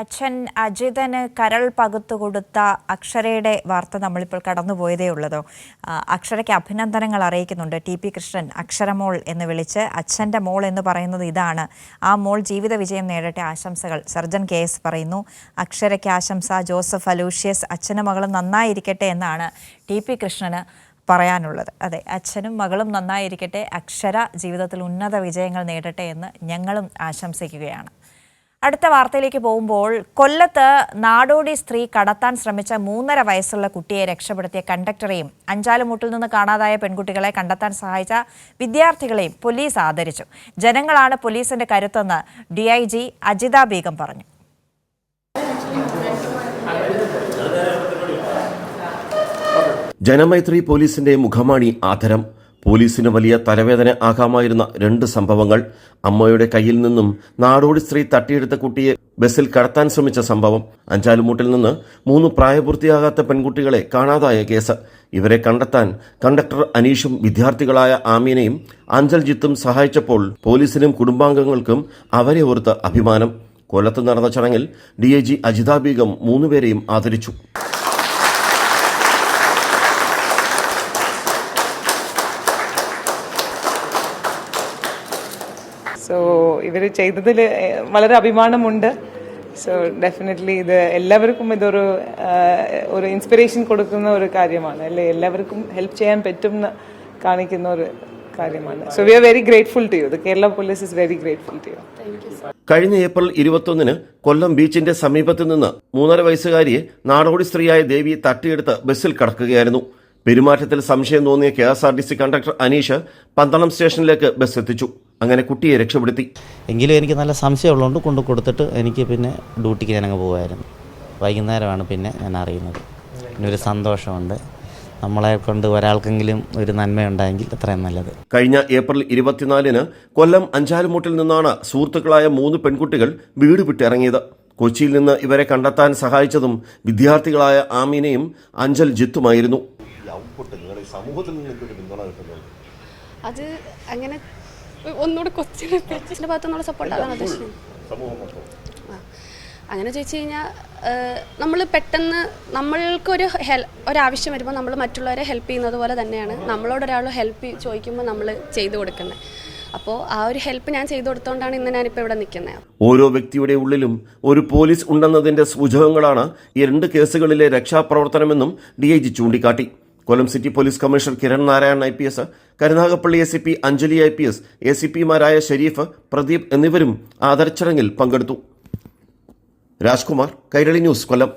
അച്ഛൻ അജിതന് കരൾ പകുത്തു കൊടുത്ത അക്ഷരയുടെ വാർത്ത നമ്മളിപ്പോൾ കടന്നുപോയതേ ഉള്ളതോ? അക്ഷരയ്ക്ക് അഭിനന്ദനങ്ങൾ അറിയിക്കുന്നുണ്ട് ടി പി കൃഷ്ണൻ അക്ഷരമോൾ എന്ന് വിളിച്ച്. അച്ഛന്റെ മോൾ എന്ന് പറയുന്നത് ഇതാണ്. ആ മോൾ ജീവിത വിജയം നേടട്ടെ ആശംസകൾ. സർജൻ കെ എസ് പറയുന്നു അക്ഷരയ്ക്ക് ആശംസ ജോസഫ് അലൂഷ്യസ് അച്ഛനും മകളും നന്നായിരിക്കട്ടെ എന്നാണ് ടി പി കൃഷ്ണന് പറയാനുള്ളത്. അതെ അച്ഛനും മകളും നന്നായിരിക്കട്ടെ അക്ഷര ജീവിതത്തിൽ ഉന്നത വിജയങ്ങൾ നേടട്ടെ എന്ന് ഞങ്ങളും ആശംസിക്കുകയാണ്. അടുത്ത വാർത്തയിലേക്ക് പോകുമ്പോൾ കൊല്ലത്ത് നാടോടി സ്ത്രീ കടത്താൻ ശ്രമിച്ച മൂന്നര വയസ്സുള്ള കുട്ടിയെ രക്ഷപ്പെടുത്തിയ കണ്ടക്ടറെയും അഞ്ചാലുമൂട്ടിൽ നിന്ന് കാണാതായ പെൺകുട്ടികളെ കണ്ടെത്താൻ സഹായിച്ച വിദ്യാർത്ഥികളെയും പോലീസ് ആദരിച്ചു. ജനങ്ങളാണ് പോലീസിന്റെ കരുത്തെന്ന് D I G Ajitha Begum പറഞ്ഞു. ജനമൈത്രി പോലീസിന്റെ മുഖമാണി ആധരം പോലീസിന് വലിയ തലവേദന ആകാമായിരുന്ന രണ്ട് സംഭവങ്ങൾ അമ്മയുടെ കയ്യിൽ നിന്നും നാടോടി സ്ത്രീ തട്ടിയെടുത്ത കുട്ടിയെ ബസ്സിൽ കടത്താൻ ശ്രമിച്ച സംഭവം അഞ്ചാലുമൂട്ടിൽ നിന്ന് മൂന്ന് പ്രായപൂർത്തിയാകാത്ത പെൺകുട്ടികളെ കാണാതായ കേസ്. ഇവരെ കണ്ടെത്താൻ കണ്ടക്ടർ അനീഷും വിദ്യാർത്ഥികളായ ആമീനയും അഞ്ചൽജിത്തും സഹായിച്ചപ്പോൾ പോലീസിനും കുടുംബാംഗങ്ങൾക്കും അവരെ ഓർത്ത് അഭിമാനം. കൊല്ലത്ത് നടന്ന ചടങ്ങിൽ D I G Ajitha Begum മൂന്നുപേരെയും ആദരിച്ചു. സോ ഇവർ ചെയ്തതിൽ വളരെ അഭിമാനമുണ്ട്. സോ ഡെഫിനറ്റ്ലി ഇത് എല്ലാവർക്കും ഇതൊരു ഒരു ഇൻസ്പിറേഷൻ കൊടുക്കുന്ന ഒരു കാര്യമാണ്. അല്ലെ? എല്ലാവർക്കും ഹെൽപ്പ് ചെയ്യാൻ പറ്റും എന്ന് കാണിക്കുന്ന ഒരു കാര്യമാണ്. So we are very grateful to you the Kerala police is very grateful to you കഴിഞ്ഞ ഏപ്രിൽ ഇരുപത്തൊന്നിന് കൊല്ലം ബീച്ചിന്റെ സമീപത്ത് നിന്ന് മൂന്നര വയസ്സുകാരിയെ നാടോടി സ്ത്രീയായ ദേവി തട്ടിയെടുത്ത് ബസ്സിൽ കടക്കുകയായിരുന്നു. പെരുമാറ്റത്തിൽ സംശയം തോന്നിയ K S R T C conductor Aneesh Pandalam സ്റ്റേഷനിലേക്ക് ബസ് എത്തിച്ചു. അങ്ങനെ കുട്ടിയെ രക്ഷപ്പെടുത്തി. എങ്കിലും എനിക്ക് നല്ല സംശയമുള്ളതുകൊണ്ട് കൊണ്ട് കൊടുത്തിട്ട് എനിക്ക് പിന്നെ ഡ്യൂട്ടിക്ക് ഞാനങ്ങ് പോകുമായിരുന്നു വൈകുന്നേരമാണ് പിന്നെ ഞാൻ അറിയുന്നത്. പിന്നെ ഒരു സന്തോഷമുണ്ട്. നമ്മളെ കൊണ്ട് ഒരാൾക്കെങ്കിലും ഒരു നന്മയുണ്ടായെങ്കിൽ അത്രയും നല്ലത്. കഴിഞ്ഞ ഏപ്രിൽ ഇരുപത്തിനാലിന് കൊല്ലം അഞ്ചാലുമൂട്ടിൽ നിന്നാണ് സുഹൃത്തുക്കളായ മൂന്ന് പെൺകുട്ടികൾ വീട് വിട്ടിറങ്ങിയത്. കൊച്ചിയിൽ നിന്ന് ഇവരെ കണ്ടെത്താൻ സഹായിച്ചതും വിദ്യാർത്ഥികളായ ആമീനയും അഞ്ചൽ ജിത്തുമായിരുന്നു. അത് അങ്ങനെ ഒന്നുകൂടെ കൊച്ചിനെ കൊച്ചിന്റെ ഭാഗത്തു നിന്നുള്ള സപ്പോർട്ട് അതാണ് ആ. അങ്ങനെ ചോദിച്ചു കഴിഞ്ഞാൽ നമ്മൾ പെട്ടെന്ന് നമ്മൾക്കൊരു ഹെൽ ഒരാവശ്യം വരുമ്പോൾ നമ്മൾ മറ്റുള്ളവരെ ഹെൽപ്പ് ചെയ്യുന്നത് പോലെ തന്നെയാണ് നമ്മളോട് ഒരാൾ ഹെൽപ്പ് ചോദിക്കുമ്പോൾ നമ്മൾ ചെയ്തു കൊടുക്കുന്നത് അപ്പോൾ ആ ഒരു ഹെൽപ്പ് ഞാൻ ചെയ്തു കൊടുത്തോണ്ടാണ് ഇന്ന് ഞാനിപ്പോൾ ഇവിടെ നിൽക്കുന്നത് ഓരോ വ്യക്തിയുടെ ഉള്ളിലും ഒരു പോലീസ് ഉണ്ടെന്നതിന്റെ സൂചകങ്ങളാണ് ഈ രണ്ട് കേസുകളിലെ രക്ഷാപ്രവർത്തനമെന്നും ഡി ഐ ജി ചൂണ്ടിക്കാട്ടി. Kollam city police commissioner Kiran Narayanan I P S Karunagappally A C P Anjali I P S A C പിമാരായ Sharif Pradeep എന്നിവരും ആദരച്ചടങ്ങിൽ പങ്കെടുത്തു. രാജ്കുമാർ കൈരളി ന്യൂസ് കൊല്ലം.